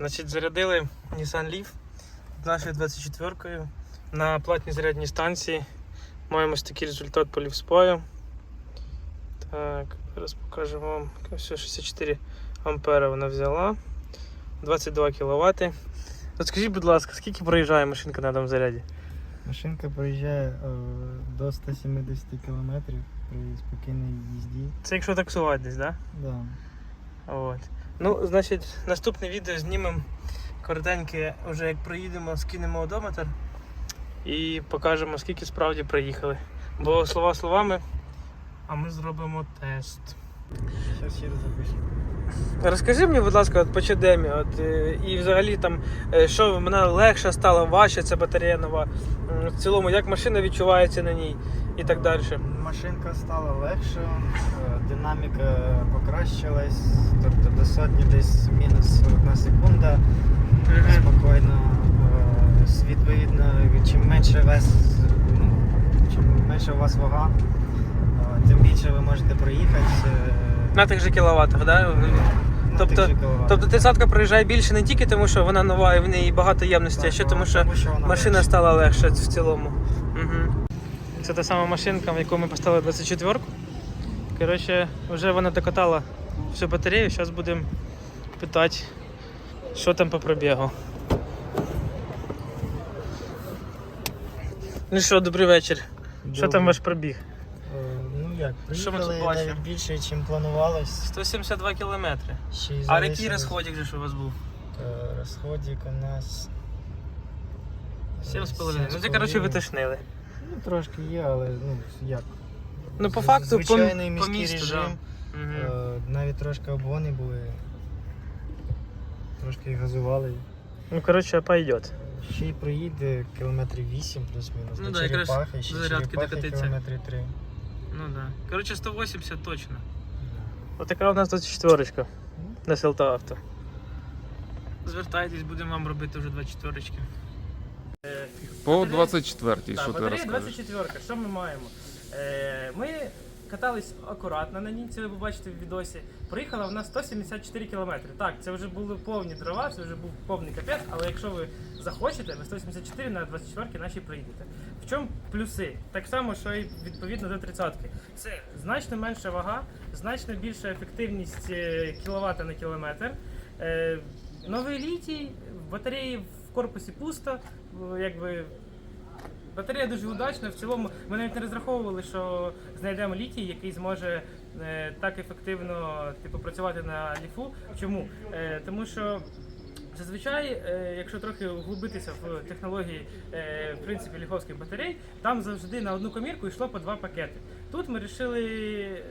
Значить, зарядили Nissan Leaf з нашою 24-кою на платній зарядній станції. Маємо ось такий результат по лівспаю. Так, зараз покажу вам. Все, 64 ампера вона взяла. 22 кВт. От скажіть, будь ласка, скільки проїжджає машинка на тому заряді? Машинка проїжджає е, до 170 км при спокійній їзді. Це якщо таксувати десь, так? Да. Да? От. Ну, значить, наступне відео знімемо коротеньке, вже як проїдемо, скинемо одометр і покажемо, скільки справді проїхали. Бо слова словами, а ми зробимо тест. Розкажи мені, будь ласка, от по чадемі, от, е, і взагалі там, е, що вона легша стала, важча ця батарея нова. В цілому, як машина відчувається на ній і так далі. Машинка стала легша, е, динаміка покращилась, тобто до сотні десь мінус одна секунда. Спокійно, відповідно, чим менше вес, ну, чим менше у вас вага, тим більше ви можете проїхати. е, На тих же кіловатах, да? тобто-. Тобто тридцятка проїжджає більше не тільки тому, що вона нова і в неї багато ємності, а ще ну, тому, що машина легша. стала легше в цілому. Угу. Це та сама машинка, в яку ми поставили 24-ку. Коротше, вже вона докатала всю батарею. Зараз будемо питати, що там по пробігу. Ну що, добрий вечір. Що там ваш пробіг? Е, Ну як, Що ми тут приїхали бачимо? навіть більше, ніж планувалось. 172 кілометри. Ще й А залишилось. який розходик же ж у вас був? Е, Розходик у нас. е, 7,5. Ну це 7,5. коротше витошнили. Ну трошки є, але ну як. Ну, по З- факту, по- звичайний по міський місту, режим. Угу. Е, Навіть трошки обгони були. Трошки газували. Ну, коротше, пойдет. Ще й проїде кілометрів 8 плюс-мінус. Ну до да, якраз черепахи, ще до зарядки черепахи докатиться. кілометрів 3. Ну да. Коротше, 180 точно. От така у нас 24 на селта авто. Звертайтесь, будемо вам робити вже 24 По 24-й, що ти розкажеш? 24 що ми маємо? Е, ми катались акуратно на ній, це ви побачите в відосі. Проїхала вона 174 кілометри. Так, це вже були повні дрова, це вже був повний капець, але якщо ви захочете, ви 174 на 24 наші проїдете. В чому плюси? Так само, що і відповідно до 30-ки. Це значно менша вага, значно більша ефективність кіловата на кілометр. Е, новий літій, батареї в корпусі пусто, е, якби Батарея дуже удачна. В цілому ми навіть не розраховували, що знайдемо літій, який зможе е, так ефективно типу, працювати на ліфу. Чому? Е, тому що. Зазвичай, е, якщо трохи углубитися в технології е, в принципі ліховських батарей, там завжди на одну комірку йшло по два пакети. Тут ми вирішили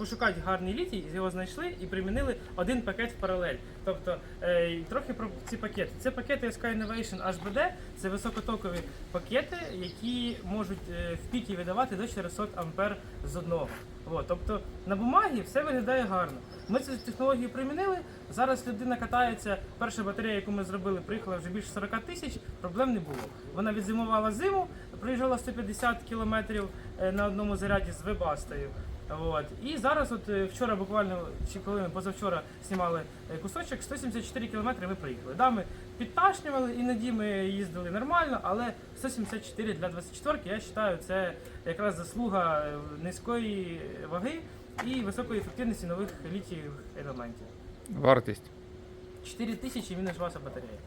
пошукати гарний літій, його знайшли і примінили один пакет в паралель. Тобто е, трохи про ці пакети. Це пакети SK Innovation HBD, це високотокові пакети, які можуть е, в піки видавати до 400 ампер з одного. От, тобто на бумагі все виглядає гарно. Ми цю технологію примінили. Зараз людина катається. Перша батарея, яку ми зробили, приїхала вже більше 40 тисяч. Проблем не було. Вона відзимувала зиму, проїжджала 150 кілометрів е, на одному заряді з вебастою. От. І зараз, от е, вчора, буквально чи коли ми позавчора знімали е, кусочок, 174 кілометри ми приїхали. Да, ми підташнювали, іноді ми їздили нормально, але 174 для 24 я вважаю, це якраз заслуга е, низької ваги і високої ефективності нових літієвих елементів. Вартість. 4 тисячі мінус ваша батарея.